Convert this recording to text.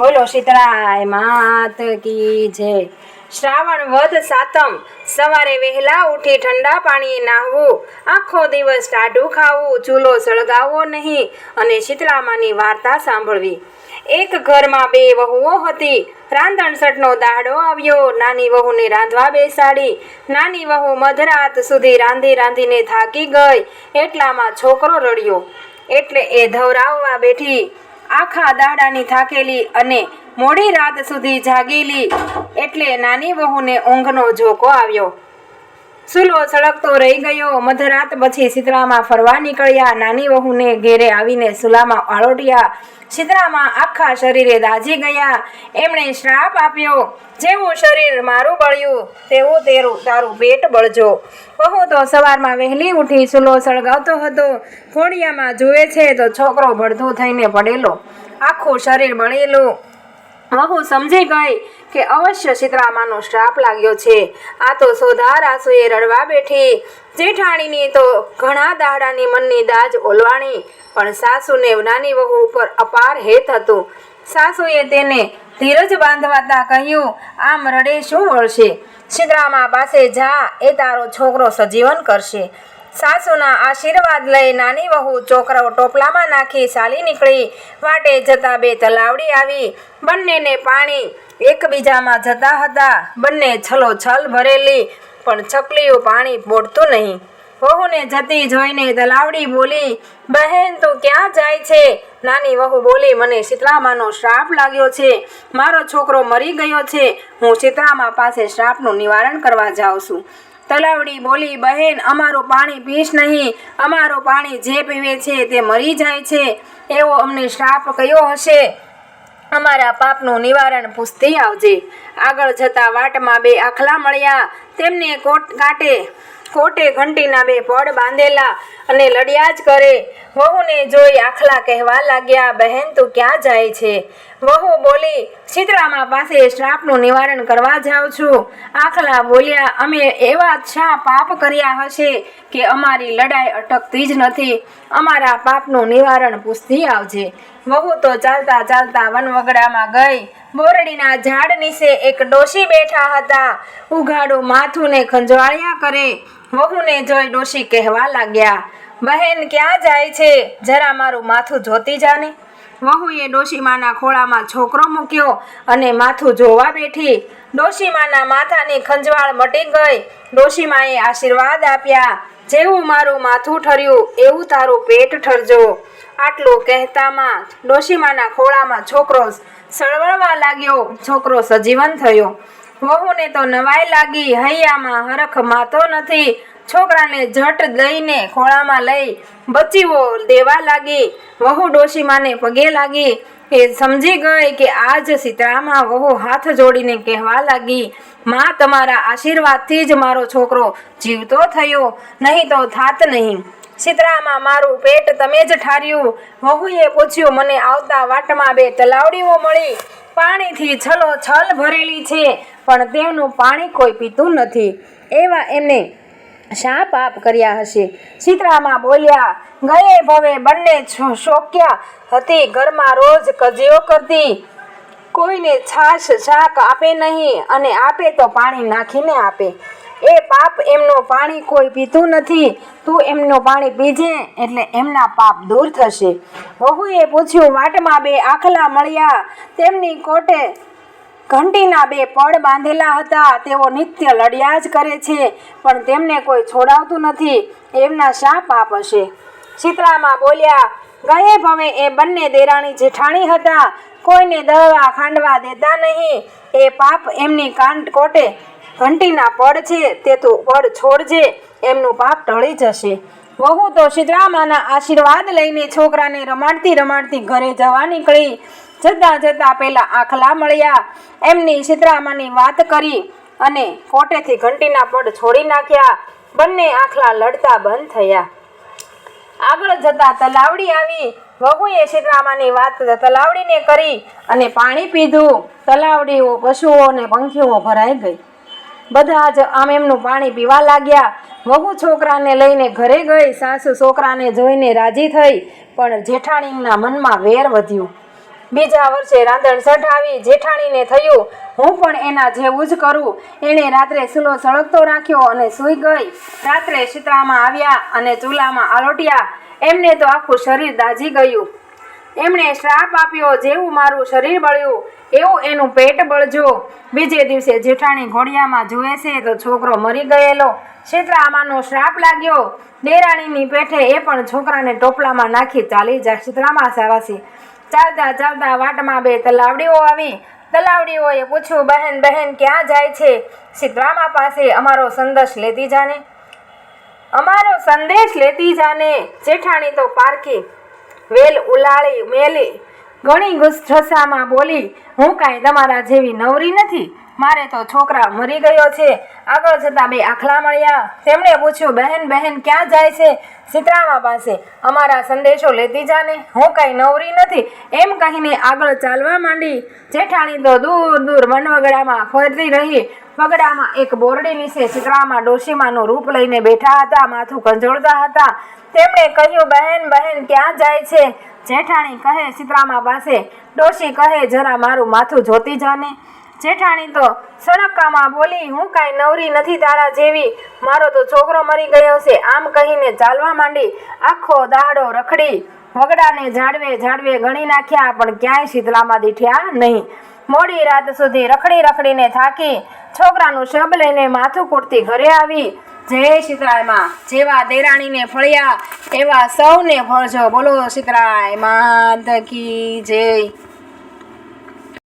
બોલો શીતળાય માત કી જય. શ્રાવણ વધ સાતમ, સવારે વહેલા ઉઠી ઠંડા પાણીએ નાહવું, આખો દિવસ ટાઢું ખાવું, ચૂલો સળગાવવો નહીં અને શીતળામાની વાર્તા સાંભળવી. એક ઘરમાં બે વહુઓ હતી રાંધણસઠનો દાડો આવ્યો, નાની વહુને રાંધવા બેસાડી, નાની વહુ મધરાત સુધી રાંધી રાંધીને થાકી ગઈ, એટલામાં છોકરો રડ્યો. એટલે એ ધવરાવવા બેઠી આખા દાડાની થાકેલી અને મોડી રાત સુધી જાગેલી એટલે નાની વહુને ઊંઘનો ઝોકો આવ્યો. સુલો સળગતો રહી ગયો. મધરાત પછી શીતળામાં ફરવા નીકળ્યા. નાની વહુને ઘેરે આવીને સુલામાં આળોટ્યા. શીતળામાં આખા શરીરે દાઝી ગયા. એમણે શ્રાપ આપ્યો, જેવું શરીર મારું બળ્યું, તેવું તેરું, તારું પેટ બળજો. વહુ તો સવારમાં વહેલી ઉઠી સુલો સળગાવતો હતો. ઘોડિયામાં જુએ છે તો છોકરો બળધો થઈને પડેલો. આખું શરીર બળેલું. વહુ સમજી ગઈ કે અવશ્ય સીતરામાનો શ્રાપ લાગ્યો છે. આ તો સોધાર આંસુએ રડવા બેઠી. જેઠાણીની તો ઘણા દાડાની મનની દાજ ઓલવાણી, પણ સાસુને નાની વહુ ઉપર અપાર હેત હતું. સાસુએ તેને ધીરજ બાંધવાતા કહ્યું, આમ રડે શું વળશે? સીતરામા પાસે જા, એ તારો છોકરો સજીવન કરશે. સાસુના આશીર્વાદ લઈ નાની વહુ છોકરાઓ ટોપલામાં નાખી ચાલી નીકળી. વાટે જતા બે તલાવડી આવી. બંનેને પાણી. એકબીજામાં જતા હતા. બંને છલો છલ ભરેલી. પણ ચકલીઓ પાણી બોડતું નહીં. વહુને જતી જોઈને તલાવડી બોલી, બહેન, તું ક્યાં જાય છે? નાની વહુ બોલી, મને શીતળામાનો શ્રાપ લાગ્યો છે. મારો છોકરો મરી ગયો છે. હું શીતળામા પાસે શ્રાપનું નિવારણ કરવા જાઉં છું. તલાવડી બોલી, બહેન, અમારું પાણી પીશ નહીં. અમારું પાણી જે પીવે છે તે મરી જાય છે. એવો અમને શ્રાપ કયો હશે? અમારા પાપનું નિવારણ પૂછતી આવજે. આગળ જતા વાટમાં બે આખલા મળ્યા. તેમને કોટ કાંટે, કોટે ઘંટીના બે પડ બાંધેલા અને લડ્યા જ કરે. વહુને જોઈ આખલા કહેવા લાગ્યા, બહેન, તું ક્યાં જાય છે? વહુ બોલી શીતળામા પાસે શ્રાપનું નિવારણ કરવા જાઉં છું. આખલા બોલ્યા, અમે એવા શા પાપ કર્યા હશે કે અમારી લડાઈ અટકતી જ નથી. અમારા પાપનું નિવારણ પૂછતી આવજે. વહુ તો ચાલતા ચાલતા વનવગડામાં ગઈ. બોરડીના ઝાડ નીચે એક ડોશી બેઠા હતા. ઉઘાડું માથુંને ખંજવાળ્યા કરે. વહુને જોઈ ડોશી કહેવા લાગ્યા, બહેન, ક્યાં જાય છે? જરા મારું માથું જોતી જાને. વહુએ ડોશીમાના ખોળામાં છોકરો મૂક્યો અને માથું જોવા બેઠી. ડોશીમાના માથાની ખંજવાળ મટી ગઈ. ડોશીમાએ આશીર્વાદ આપ્યા. જેવું મારું માથું ઠર્યું, એવું તારું પેટ ઠરજો. આટલું કહેતામાં ડોશીમાના ખોળામાં છોકરો સળવળવા લાગ્યો. છોકરો સજીવન થયો. વહુને તો નવાઈ લાગી. હૈયામાં હરખ માતો નથી. છોકરાને જટ લઈને ખોળામાં લઈ બચીવો દેવા લાગી. વહુ ડોશીમાને પગે લાગી. એ સમજી ગઈ કે આજ સીતરામાં વહુ હાથ જોડીને કહેવા લાગી, માં, તમારા આશીર્વાદથી જ મારો છોકરો જીવતો થયો. નહીં તો થાત નહીં. શીતળામાં મારું પેટ તમે જ ઠાર્યું. વહુએ પૂછ્યું, મને આવતા વાટમાં બે તલાવડીઓ મળી? પાણીથી છલો છલ ભરેલી છે, પણ તેમનું પાણી કોઈ પીતું નથી. એવા એમને શા પાપ કર્યા હશે. સીતરામાં બોલ્યા, ગયે ભવે બંને શોક્યા. હતી ઘરમાં રોજ કજિયો કરતી. કોઈને છાશ શાક આપે નહીં અને આપે તો પાણી નાખીને આપે. એ પાપ એમનું પાણી કોઈ પીતું નથી. તું એમનું પાણી પીજે એટલે એમના પાપ દૂર થશે. વહુએ પૂછ્યું, વાટમાં બે આખલા મળ્યા? તેમની કોટે ઘંટીના બે પડ બાંધેલા હતા. તેઓ નિત્ય લડ્યા જ કરે છે, પણ તેમને કોઈ છોડાવતું નથી. એમના શા પાપ હશે? શીતળામાં બોલ્યા, ગયે ભવે એ બંને દેરાણી જેઠાણી હતા. કોઈને દળવા ખાંડવા દેતા નહીં. એ પાપ એમની કાંડ કોટે ઘંટીના પડ છે, તે તું પડ છોડજે, એમનું પાપ ટળી જશે. વહુ તો સીતરામાના આશીર્વાદ લઈને છોકરાને રમાડતી રમાડતી ઘરે જવા નીકળી. જતાં જતાં પહેલાં આખલા મળ્યા. એમની સીતરામાની વાત કરી અને કોટેથી ઘંટીના પડ છોડી નાખ્યા. બંને આખલા લડતા બંધ થયા. આગળ જતાં તલાવડી આવી. વહુએ સીતરામાની વાત તલાવડીને કરી અને પાણી પીધું. તલાવડીઓ, પશુઓ અને પંખીઓ ભરાઈ ગઈ. બધા જ આમ એમનું પાણી પીવા લાગ્યા. વહુ છોકરાને લઈને ઘરે ગઈ, સાસુ છોકરાને જોઈને રાજી થઈ, પણ જેઠાણીના મનમાં વેર વધ્યું. બીજા વર્ષે રાંધણ સઢાવી જેઠાણીને થયું, હું પણ એના જેવું જ કરું. એણે રાત્રે સુલો સળગતો રાખ્યો અને સૂઈ ગઈ. રાત્રે શીતળામાં આવ્યા અને ચૂલામાં આલોટ્યા. એમને તો આખું શરીર દાઝી ગયું. એમણે શ્રાપ આપ્યો, જેવું મારું શરીર બળ્યું, એવું એનું પેટ બળજો. બીજે દિવસે જેઠાણી ઘોડિયામાં જુએ છે તો છોકરો મરી ગયેલો. શીતળામાનો શ્રાપ લાગ્યો. દેરાણીની પેઠે એ પણ છોકરાને ટોપલામાં નાખી ચાલી જાય શીતળામાં સાવાસી ચાલતા ચાલતા વાટમાં બે તલાવડીઓ આવી. તલાવડીઓએ પૂછ્યું, બહેન બહેન, ક્યાં જાય છે? શીતળામા પાસે અમારો સંદેશ લેતી જાને. અમારો સંદેશ લેતી જાને. જેઠાણી તો પારખી વેલ ઉલાળી મેલી. ઘણી ગુસ્સામાં બોલી, હું કાંઈ તમારા જેવી નવરી નથી? મારે તો છોકરા મરી ગયો છે. આગળ જતા બે આખલા મળ્યા. તેમણે પૂછ્યું, બહેન બહેન, ક્યાં જાય છે? સીતરામા પાસે. અમારા સંદેશો લેતી જાને. હું કાંઈ નવરી નથી. એમ કહીને આગળ ચાલવા માંડી. જેઠાણી તો દૂર દૂર વનવગડામાં ફરતી રહી. વગડામાં એક બોરડી નીચે સીતરામાં ડોશીમાનું રૂપ લઈને બેઠા હતા, માથું કંજોળતા હતા. તેમણે કહ્યું, બહેન બહેન, ક્યાં જાય છે? જેઠાણી કહે સીતરામા પાસે. ડોશી કહે, જરા મારું માથું જોતી જાને. જેઠાણી તો સડકામાં બોલી, હું કાંઈ નવરી નથી તારા જેવી. મારો તો છોકરો મરી ગયો છે. આમ કહીને ચાલવા માંડી. આખો દાડો રખડી. વગડાને ઝાડવે ઝાડવે ગણી નાખ્યા, પણ ક્યાંય શીતલામાં દીઠ્યા નહીં. મોડી રાત સુધી રખડી રખડીને થાકી છોકરાનું શબ લઈને માથું કૂટતી ઘરે આવી. જય શીતળાયમાં જેવા દેરાણીને ફળ્યા, એવા સૌને ફળજો. બોલો શીતળાય માત કી જય.